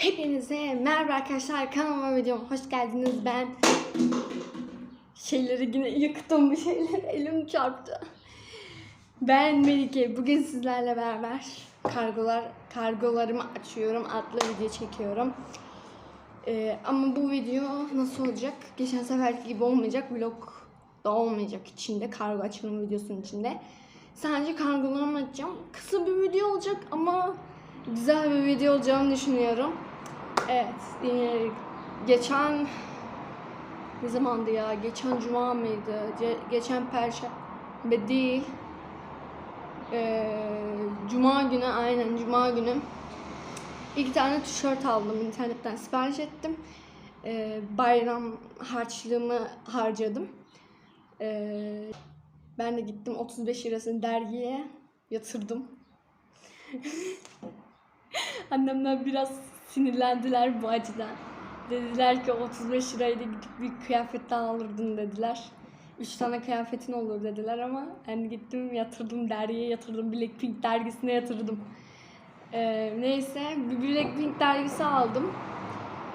Hepinize merhaba arkadaşlar kanalıma videoma hoş geldiniz. Ben şeyleri yine yıktım bir şeyler elim çarptı. Ben Melike bugün sizlerle beraber kargolar kargolarımı açıyorum adlı video çekiyorum. Ee, ama bu video nasıl olacak? Geçen seferki gibi olmayacak vlog da olmayacak içinde kargo açılım videosunun içinde. Sadece kargolarımı açacağım. Kısa bir video olacak ama güzel bir video olacağını düşünüyorum Evet, e, geçen ne zamandı ya? Geçen cuma mıydı? Ce- geçen perşembe değil. E, cuma günü aynen cuma günü iki tane tişört aldım internetten sipariş ettim. E, bayram harçlığımı harcadım. E, ben de gittim 35 lirasını dergiye yatırdım. Annemler biraz sinirlendiler bu açıdan. Dediler ki 35 lirayla gidip bir kıyafet daha alırdın dediler. Üç tane kıyafetin olur dediler ama ben gittim yatırdım dergiye yatırdım Blackpink dergisine yatırdım. Ee, neyse bir Blackpink dergisi aldım.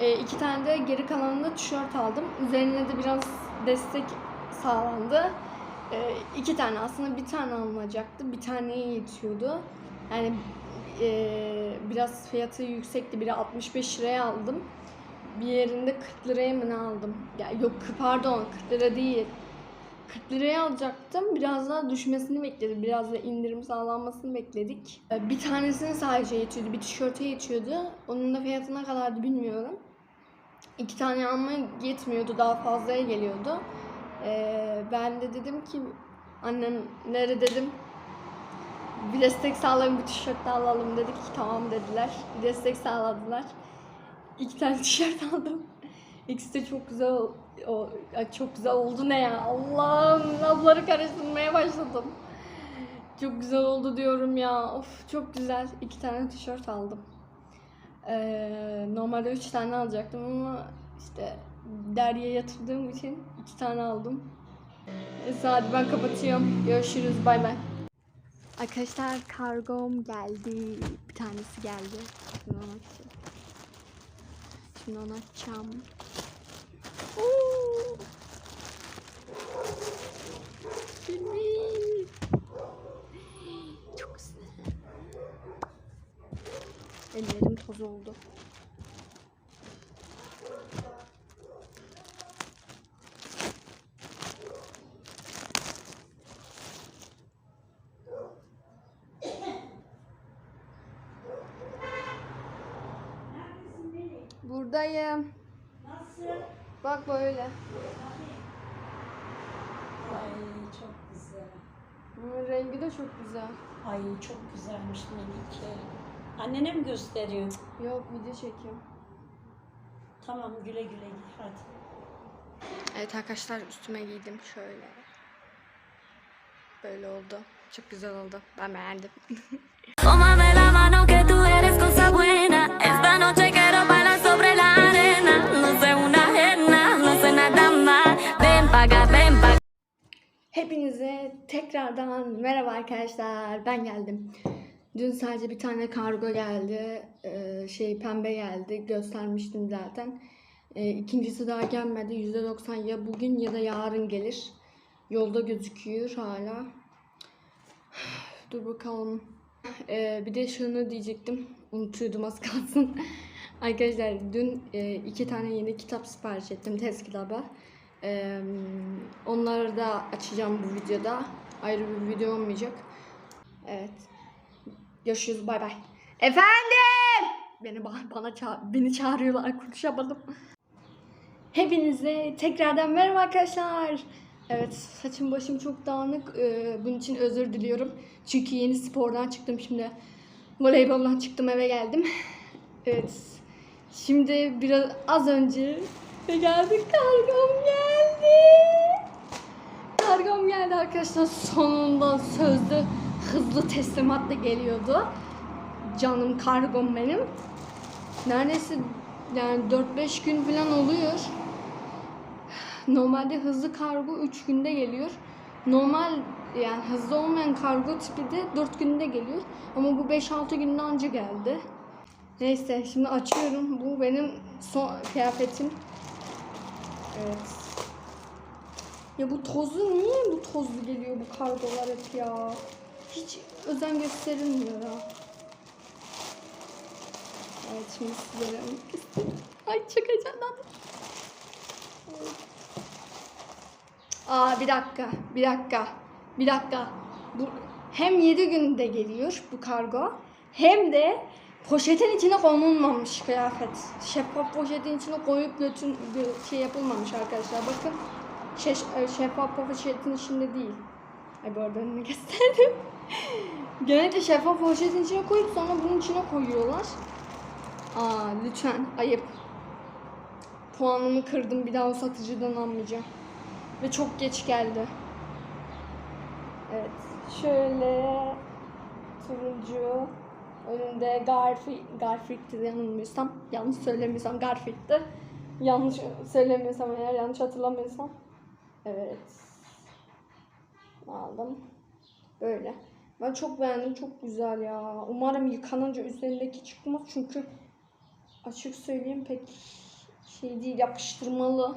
Ee, iki tane de geri kalanında tişört aldım. Üzerine de biraz destek sağlandı. Ee, iki tane aslında bir tane alınacaktı. Bir taneye yetiyordu. Yani e, biraz fiyatı yüksekti. Biri 65 liraya aldım. Bir yerinde 40 liraya mı ne aldım? Ya yok pardon 40 lira değil. 40 liraya alacaktım. Biraz daha düşmesini bekledim. Biraz da indirim sağlanmasını bekledik. E, Bir tanesini sadece yetiyordu. Bir tişörte yetiyordu. Onun da fiyatı ne kadardı bilmiyorum. İki tane alma yetmiyordu. Daha fazlaya geliyordu. E, ben de dedim ki annemlere dedim bir destek sağlayın bir tişört alalım dedik. Tamam dediler. Bir destek sağladılar. İki tane tişört aldım. İkisi de çok güzel o, çok güzel oldu ne ya Allah'ım lafları karıştırmaya başladım. Çok güzel oldu diyorum ya. Of çok güzel. İki tane tişört aldım. Ee, normalde üç tane alacaktım ama işte derye yatırdığım için iki tane aldım. Hadi ben kapatıyorum. Görüşürüz. Bay bay. Arkadaşlar kargom geldi. Bir tanesi geldi. Şimdi onu açacağım. Şimdi onu açacağım. Oo! Çok güzel. Ellerim toz oldu. Buradayım. Nasıl? Bak böyle. Ay çok güzel. Bunun rengi de çok güzel. Ay çok güzelmiş Melike. Annene mi gösteriyor? Yok video çekiyorum. Tamam güle güle giy hadi. Evet arkadaşlar üstüme giydim şöyle. Böyle oldu. Çok güzel oldu. Ben beğendim. Tekrardan merhaba arkadaşlar. Ben geldim. Dün sadece bir tane kargo geldi. Ee, şey pembe geldi. Göstermiştim zaten. Ee, ikincisi daha gelmedi. %90 ya bugün ya da yarın gelir. Yolda gözüküyor hala. Dur bakalım. Ee, bir de şunu diyecektim. Unutuyordum az kalsın. Arkadaşlar dün e, iki tane yeni kitap sipariş ettim. Test kitabı. Onları da açacağım bu videoda. Ayrı bir video olmayacak. Evet. Görüşürüz. Bay bay. Efendim! Beni ba- bana ça- beni çağırıyorlar. Konuşamadım. Hepinize tekrardan merhaba arkadaşlar. Evet saçım başım çok dağınık. Ee, bunun için özür diliyorum. Çünkü yeni spordan çıktım şimdi. Voleyboldan çıktım eve geldim. Evet. Şimdi biraz az önce ve geldik kargom geldi. Kargom geldi arkadaşlar. Sonunda sözlü hızlı teslimatla geliyordu. Canım kargom benim. Neredeyse yani 4-5 gün falan oluyor. Normalde hızlı kargo 3 günde geliyor. Normal yani hızlı olmayan kargo tipi de 4 günde geliyor. Ama bu 5-6 günde anca geldi. Neyse şimdi açıyorum. Bu benim son kıyafetim. Evet. Ya bu tozlu niye bu tozlu geliyor bu kargolar hep ya? Hiç özen gösterilmiyor ha. Evet şimdi sizlere Ay çok heyecanlandım. Aa bir dakika, bir dakika, bir dakika. Bu hem 7 günde geliyor bu kargo hem de poşetin içine konulmamış kıyafet. Şeffaf poşetin içine koyup götün gö- şey yapılmamış arkadaşlar. Bakın şey, şeffaf poşetin içinde değil. Ay bu arada önüne gösterdim. Genellikle şeffaf poşetin içine koyup sonra bunun içine koyuyorlar. Aa lütfen ayıp. Puanımı kırdım bir daha o satıcıdan almayacağım. Ve çok geç geldi. Evet. Şöyle turuncu önünde Garfield Garfield'ti yanılmıyorsam. Yanlış söylemiyorsam Garfield'ti. Yanlış söylemiyorsam eğer yanlış hatırlamıyorsam. Evet. Aldım. Böyle. Ben çok beğendim. Çok güzel ya. Umarım yıkanınca üzerindeki çıkmaz. Çünkü açık söyleyeyim pek şey değil yapıştırmalı.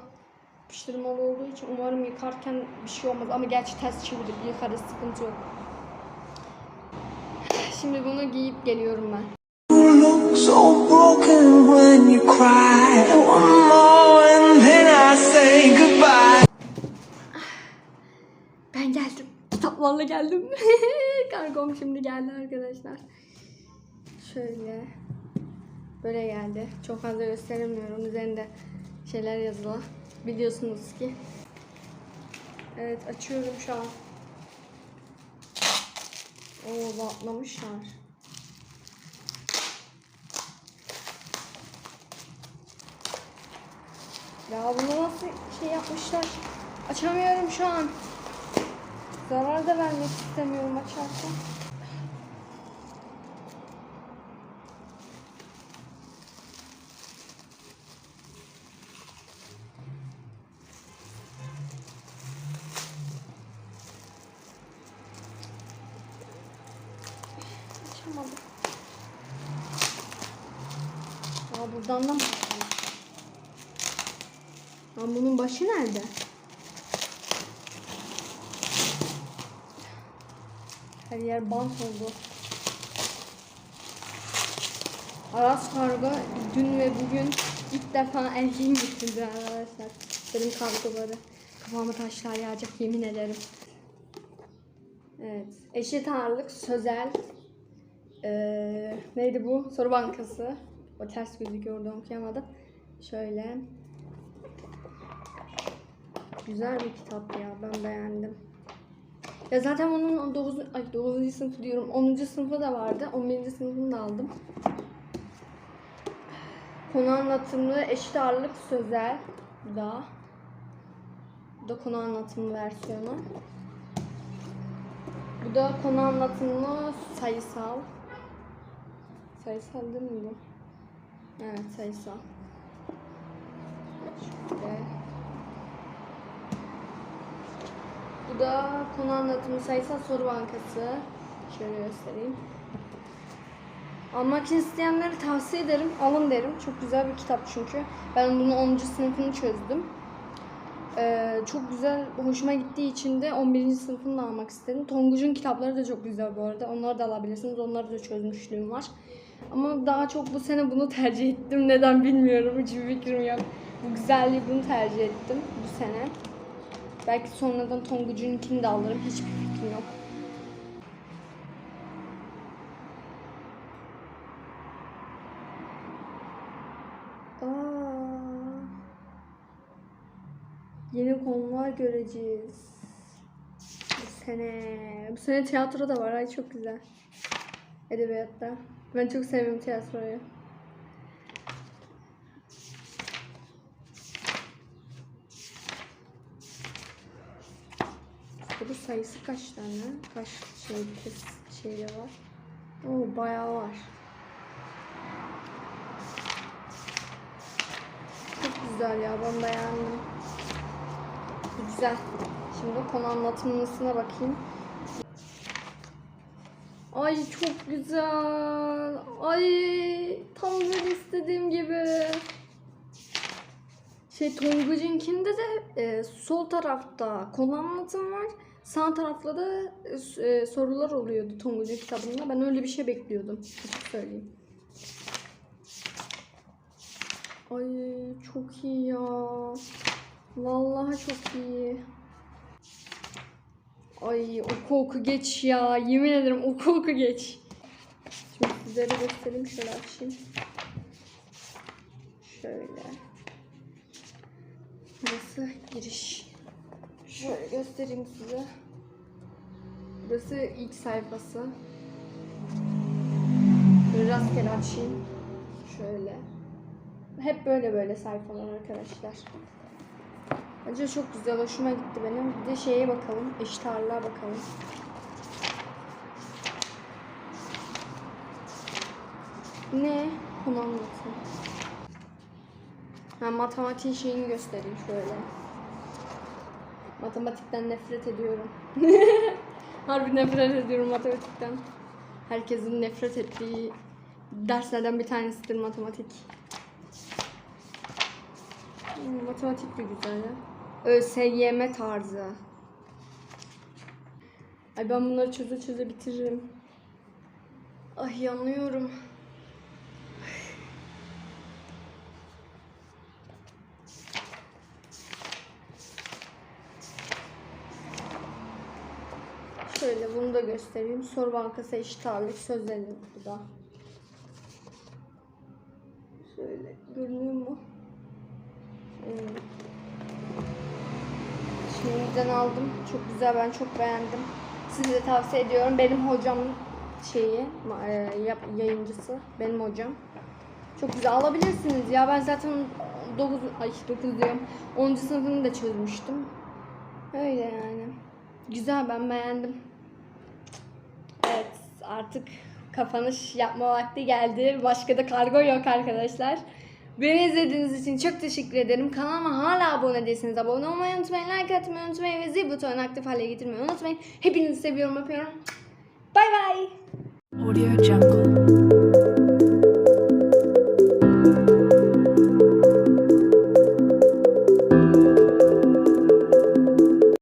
Yapıştırmalı olduğu için umarım yıkarken bir şey olmaz. Ama gerçi ters çevirip yıkarız sıkıntı yok. Şimdi bunu giyip geliyorum ben. Ben geldim. Kitaplarla geldim. Kargom şimdi geldi arkadaşlar. Şöyle. Böyle geldi. Çok fazla gösteremiyorum. Üzerinde şeyler yazılı. Biliyorsunuz ki. Evet açıyorum şu an. Oo batlamışlar. Ya bunu nasıl şey yapmışlar? Açamıyorum şu an. Zarar da vermek istemiyorum açarken. Açamadım. Aa buradan da mı? Lan bunun başı nerede? Her yer bant oldu. Aras kargo dün ve bugün ilk defa erkeğim bitirdi arkadaşlar. Benim kargoları. Kafama taşlar yağacak yemin ederim. Evet. Eşit ağırlık sözel. Ee, neydi bu? Soru bankası. O ters gözüküyor orada okuyamadım. Şöyle. Güzel bir kitap ya. Ben beğendim. Ya zaten onun 9. ay 9. sınıfı diyorum. 10. sınıfı da vardı. 11. sınıfını da aldım. Konu anlatımlı eşit ağırlık sözel. Bu da. Bu da konu anlatımlı versiyonu. Bu da konu anlatımlı sayısal. Sayısal değil mi bu? Evet sayısal. Şöyle. Bu da konu anlatımı sayısal soru bankası. Şöyle göstereyim. Almak isteyenleri tavsiye ederim. Alın derim. Çok güzel bir kitap çünkü. Ben bunun 10. sınıfını çözdüm. Ee, çok güzel, hoşuma gittiği için de 11. sınıfını da almak istedim. Tonguç'un kitapları da çok güzel bu arada. Onları da alabilirsiniz. Onları da çözmüşlüğüm var. Ama daha çok bu sene bunu tercih ettim. Neden bilmiyorum. Hiçbir fikrim yok. Bu güzelliği bunu tercih ettim bu sene. Belki sonradan Tonguç'unkini de alırım. Hiçbir fikrim yok. Yeni konular göreceğiz. Bu sene. Bu sene tiyatro da var. Ay çok güzel. Edebiyatta. Ben çok seviyorum tiyatroyu. İşte bu sayısı kaç tane? Kaç şey şeyde var? Oo bayağı var. Çok güzel ya ben beğendim. Güzel. Şimdi konu anlatımlısına bakayım. Ay çok güzel. Ay tam böyle istediğim gibi. Şey Tonguç'unkinde de e, sol tarafta konu anlatım var. Sağ tarafta da e, e, sorular oluyordu Tonguç'un kitabında. Ben öyle bir şey bekliyordum. Söyleyeyim. Ay çok iyi ya. Vallahi çok iyi. Ay oku oku geç ya. Yemin ederim oku oku geç. Şimdi sizlere göstereyim. Şöyle açayım. Şöyle. Burası giriş. Şöyle göstereyim size. Burası ilk sayfası. Böyle rastgele açayım. Şöyle. Hep böyle böyle sayfalar arkadaşlar. Bence çok güzel, hoşuma gitti benim. Bir de şeye bakalım, eşit ağırlığa bakalım. Ne? Konu anlatın. Ha, matematiğin şeyini göstereyim şöyle. Matematikten nefret ediyorum. Harbi nefret ediyorum matematikten. Herkesin nefret ettiği derslerden bir tanesidir matematik. Hmm, Matematik de güzel ya. ÖSYM tarzı. Ay ben bunları çöze çöze bitiririm. Ay yanıyorum. Şöyle bunu da göstereyim. Soru bankası eşit ağırlık sözleri bu da. Şöyle görünüyor mu? Hmm. Şimdiden aldım. Çok güzel ben çok beğendim. Size de tavsiye ediyorum. Benim hocam şeyi e, yayıncısı. Benim hocam. Çok güzel alabilirsiniz ya. Ben zaten 9 ay 9 diyorum. 10. sınıfını da çözmüştüm. Öyle yani. Güzel ben beğendim. Evet artık kapanış yapma vakti geldi. Başka da kargo yok arkadaşlar. Beni izlediğiniz için çok teşekkür ederim. Kanalıma hala abone değilseniz abone olmayı unutmayın. Like atmayı unutmayın ve zil butonunu aktif hale getirmeyi unutmayın. Hepinizi seviyorum öpüyorum. Bay bay. Audio Jungle.